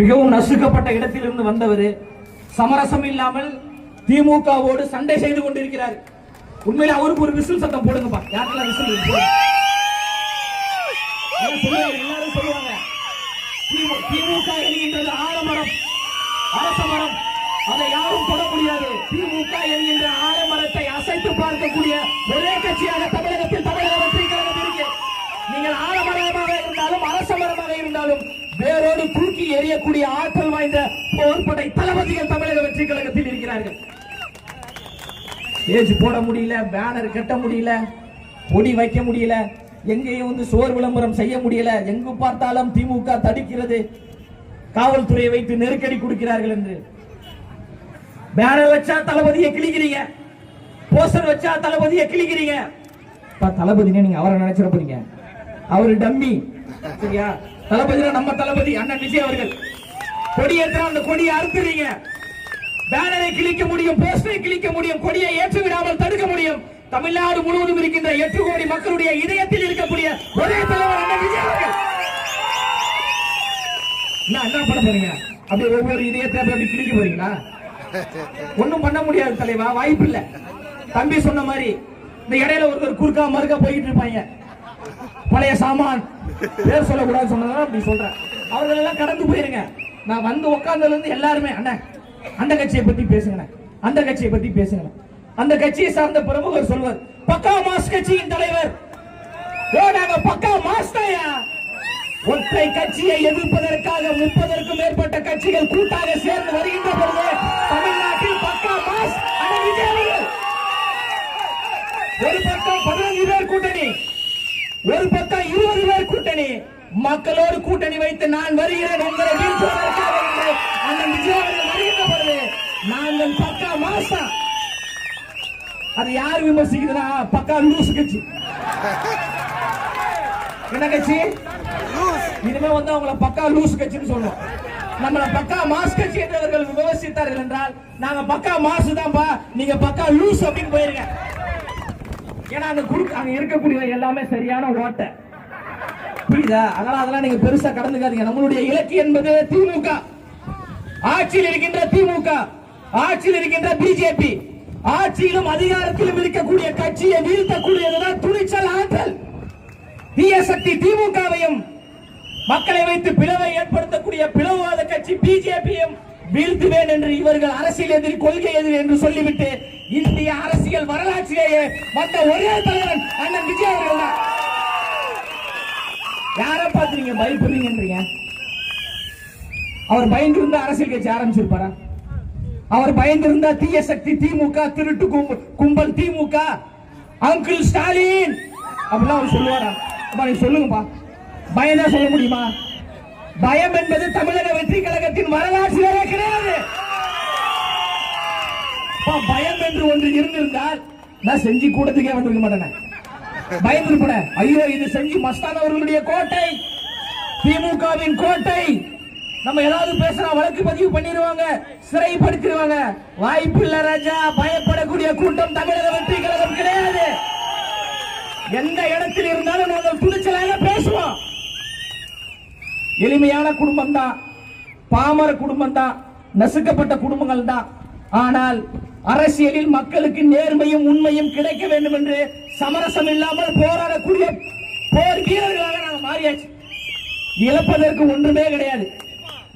மிகவும் நசுக்கப்பட்ட இடத்திலிருந்து வந்தவர். சமரசம் இல்லாமல் திமுகவோடு சண்டை செய்து கொண்டிருக்கிறார். உண்மையில அவருக்கு ஒரு விசில் சத்தம் போடுங்கப்பா. யாருக்கெல்லாம் விசில் எல்லாரும் சொல்லுவாங்க. திமுக என்கின்றது ஆலமரம். அரச மரம். அதை யாரும் தொட முடியாது. திமுக என்கின்ற ஆலமரத்தை அசைத்து பார்க்கக்கூடிய ஒரே கட்சியாக தமிழகத்தில் தமிழக வெற்றி கழகம் இருக்கு நீங்கள் ஆலமரமாக இருந்தாலும் அரச மரமாக இருந்தாலும் வேரோடு தூக்கி எறியக்கூடிய ஆற்றல் வாய்ந்த போர்படை தளபதிகள் தமிழக வெற்றி கழகத்தில் இருக்கிறார்கள். ஸ்டேஜ் போட முடியல பேனர் கட்ட முடியல கொடி வைக்க முடியல எங்கேயும் வந்து சோர் விளம்பரம் செய்ய முடியல எங்கு பார்த்தாலும் திமுக தடுக்கிறது. காவல்துறையை வைத்து நெருக்கடி கொடுக்கிறார்கள் என்று. பேனர் வச்சா தளபதியை கிழிக்கிறீங்க. போஸ்டர் வச்சா தளபதியை கிழிக்கிறீங்க. அப்பா, தளபதினே நீங்க அவரை நினைச்சிட போறீங்க. அவரு டம்மி. சரியா? தளபதி நம்ம தளபதி அண்ணன் விஜய் அவர்கள். கொடி ஏற்றா அந்த கொடியை அறுத்துறீங்க பேனரை கிழிக்க முடியும் போஸ்டரை கிழிக்க முடியும் கொடியை ஏற்று விடாமல் தடுக்க முடியும். தமிழ்நாடு முழுவதும் இருக்கின்ற எட்டு கோடி மக்களுடைய இதயத்தில் இருக்கக்கூடிய ஒரே தலைவர் அண்ணன் விஜய் அவர்கள். என்ன பண்ண போறீங்க? அப்படி ஒவ்வொரு இதயத்தை அப்படி கிழிக்க போறீங்களா? ஒண்ணும் பண்ண முடியாது தலைவா வாய்ப்பு இல்ல. தம்பி சொன்ன மாதிரி இந்த இடையில ஒருத்தர் குறுக்கா மறுக்கா போயிட்டு இருப்பாங்க. பழைய சாமான். பேர் சொல்லக்கூடாது சொன்னதான் அப்படி சொல்றேன். அவர்கள் எல்லாம் கடந்து போயிருங்க. நான் வந்து உட்கார்ந்ததுலேருந்து எல்லாருமே அண்ணன் அந்த கட்சியை பத்தி பேசுங்க அந்த கட்சியை பத்தி பேசுங்க அந்த கட்சியை சார்ந்த பிரமுகர் சொல்வார் பக்கா மாஸ் கட்சியின் தலைவர். ஓ நாங்க பக்கா மாஸ் தாயா ஒற்றை கட்சியை எதிர்ப்பதற்காக முப்பதற்கும் மேற்பட்ட கட்சிகள் கூட்டாக சேர்ந்து வருகின்ற பொழுது தமிழ்நாட்டில் பக்கா மாஸ் ஒரு பக்கம் பதினஞ்சு பேர் கூட்டணி ஒரு பக்கம் இருபது பேர் கூட்டணி. மக்களோடு கூட்டணி வைத்து நான் வருகிறேன் என்கிற வீழ்த்துவதற்காக என்று அண்ணன் விஜய் அவர்கள் வருகின்ற பொழுது நாங்கள் பக்கா மாசா. அது யார் விமர்சிக்குதுன்னா பக்கா லூசு கட்சி. என்ன கட்சி? இனிமே வந்து அவங்கள பக்கா லூஸ் கட்சின்னு சொல்லுவோம். நம்மள பக்கா மாஸ் கட்சி என்றவர்கள் விமர்சித்தார்கள் என்றால் நாங்க பக்கா மாசு தான்ப்பா நீங்க பக்கா லூஸ் அப்படின்னு போயிருங்க. ஏன்னா அந்த குறுக்கு அங்க இருக்கக்கூடிய எல்லாமே சரியான ஓட்டை. புரியுதா? அதனால அதெல்லாம் நீங்க பெருசா கடந்துக்காதீங்க. நம்மளுடைய இலக்கு என்பது திமுக. ஆட்சியில் இருக்கின்ற திமுக ஆட்சியில் இருக்கின்ற பிஜேபி ஆட்சியிலும் அதிகாரத்திலும் இருக்கக்கூடிய கட்சியை வீழ்த்தக்கூடியதுதான் துணிச்சல் ஆற்றல். தீய சக்தி திமுகவையும் மக்களை வைத்து பிளவை ஏற்படுத்தக்கூடிய பிளவுவாத கட்சி பிஜேபியும் வீழ்த்துவேன் என்று இவர்கள் அரசியல் எதிரி கொள்கை எதிரி என்று சொல்லிவிட்டு இந்திய அரசியல் வரலாற்றிலேயே வந்த ஒரே தலைவன் அண்ணன் விஜய் அவர்கள் தான். நீங்க பயப்படுறீங்கன்றீங்க. அவர் பயந்து இருந்தா அரசியல் கட்சி ஆரம்பிச்சிருப்பாரா? அவர் பயந்து இருந்தா தீய சக்தி திமுக திருட்டு கும்பல் திமுக அங்கிள் ஸ்டாலின். அப்படிலாம் அவர் சொல்லுவாரா? அப்பா நீங்க சொல்லுங்கப்பா. பயந்தா சொல்ல முடியுமா? பயம் என்பது தமிழக வெற்றி கழகத்தின் வரலாற்றிலே கிடையாது. பயம் என்று ஒன்று இருந்திருந்தால் நான் செஞ்சு கூடத்துக்கே வந்திருக்க மாட்டேன். பயந்துருப்பட ஐயோ இது செஞ்சு மஸ்தான் அவர்களுடைய கோட்டை. திமுகவின் கோட்டை. நம்ம ஏதாவது பேசினா வழக்கு பதிவு பண்ணிடுவாங்க சிறைப்படுத்திடுவாங்க. வாய்ப்பு இல்ல ராஜா பயப்படக்கூடிய கூட்டம் தமிழக வெற்றி கழகம் கிடையாது. எந்த இடத்தில் இருந்தாலும் நாங்கள் துணிச்சலாக பேசுவோம். எளிமையான குடும்பம் தான் பாமர குடும்பம் தான் நசுக்கப்பட்ட குடும்பங்கள் தான் ஆனால் அரசியலில் மக்களுக்கு நேர்மையும் உண்மையும் கிடைக்க வேண்டும் என்று சமரசம் இல்லாமல் போராடக்கூடிய போர் வீரர்களாக நாங்கள் மாறியாச்சு. இழப்பதற்கு ஒன்றுமே கிடையாது.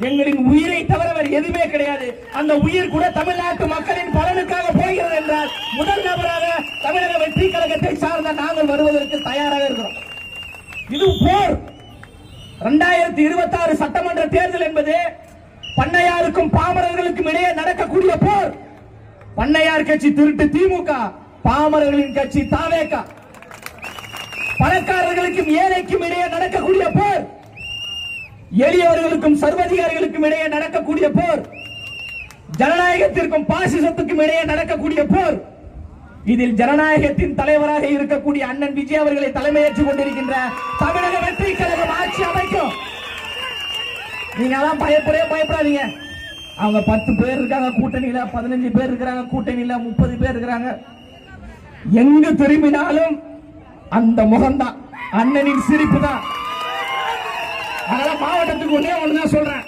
எங்களின் உயிரை தவிர வேறு எதுவுமே கிடையாது. அந்த உயிர் கூட தமிழ்நாட்டு மக்களின் பலனுக்காக போகிறது என்றால் முதல் நபராக தமிழக வெற்றி கழகத்தை சார்ந்த நாங்கள் வருவதற்கு தயாராக இருக்கிறோம். இது போர். இரண்டாயிரத்தி இருபத்தி ஆறு சட்டமன்ற தேர்தல் என்பது பண்ணையாருக்கும் பாமரர்களுக்கும் இடையே நடக்கக்கூடிய போர். பண்ணையார் கட்சி திருட்டு திமுக பாமரர்களின் கட்சி தாவேகா. பணக்காரர்களுக்கும் ஏழைக்கும் இடையே நடக்கக்கூடிய போர். எளியவர்களுக்கும் சர்வதிகாரிகளுக்கும் இடையே நடக்கக்கூடிய போர் ஜனநாயகத்திற்கும் பாசிசத்துக்கும் இடையே நடக்கக்கூடிய போர் இதில் ஜனநாயகத்தின் தலைவராக இருக்கக்கூடிய அண்ணன் விஜய் அவர்களை தலைமையேற்றுக் கொண்டிருக்கின்ற தமிழக வெற்றி கழகம் ஆட்சி அமைக்கும். நீங்க எல்லாம் பயப்படவே பயப்படாதீங்க. அவங்க பத்து பேர் இருக்காங்க கூட்டணியில பதினஞ்சு பேர் இருக்கிறாங்க கூட்டணியில முப்பது பேர் இருக்கிறாங்க. எங்கு திரும்பினாலும் அந்த முகம்தான் அண்ணனின் சிரிப்பு தான் அதனால மாவட்டத்துக்கு ஒண்ணே ஒண்ணுதான் சொல்றேன்.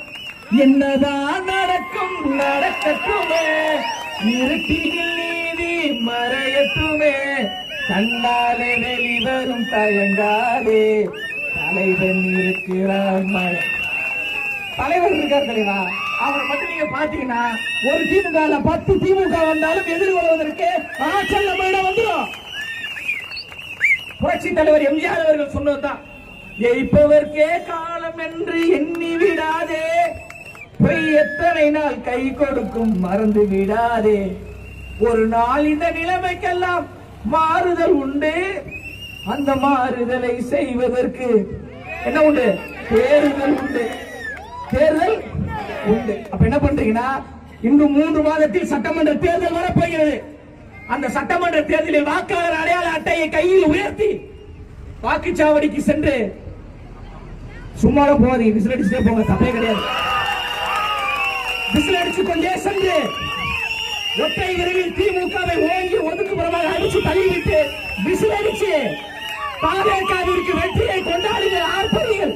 என்னதான் நடக்கும் நடக்கட்டுமே. இருட்டினில் நீதி மறையட்டுமே. கண்ணாலே வெளிவரும் தயங்காதே. தலைவன் இருக்கிறார் மழை. தலைவர் இருக்கார் தலைவா. அவரை மட்டும் நீங்க பாத்தீங்கன்னா ஒரு திமுக பத்து திமுக வந்தாலும் எதிர்கொள்வதற்கு ஆற்றல் நம்ம வந்துடும் புரட்சி தலைவர் எம்ஜிஆர் அவர்கள் சொன்னதுதான். ஜெயிப்பவர்க்கே காலம் என்று எண்ணி விடாதே. பொய் எத்தனை நாள் கை கொடுக்கும் மறந்து விடாதே. ஒரு நாள் இந்த நிலைமைக்கெல்லாம் மாறுதல் உண்டு. அந்த மாறுதலை செய்வதற்கு என்ன உண்டு? தேர்தல் உண்டு. தேர்தல் உண்டு. அப்ப என்ன பண்றீங்கன்னா இன்னும் மூன்று மாதத்தில் சட்டமன்ற தேர்தல் வரப்போகிறது. அந்த சட்டமன்ற தேர்தலில் வாக்காளர் அடையாள அட்டையை கையில் உயர்த்தி வாக்குச்சாவடிக்கு சென்று சும்மாலும் போகாதீங்க. விசில் அடிச்சுட்டே போங்க. தப்பே கிடையாது. விசில் அடிச்சு கொண்டே சென்று ஒற்றை விரைவில் திமுகவை ஓங்கி ஒதுக்குப்புறமாக அடிச்சு தள்ளிவிட்டு விசில் அடிச்சு பாஜகவிற்கு வெற்றியை கொண்டாடுங்கள். ஆர்ப்பரிகள்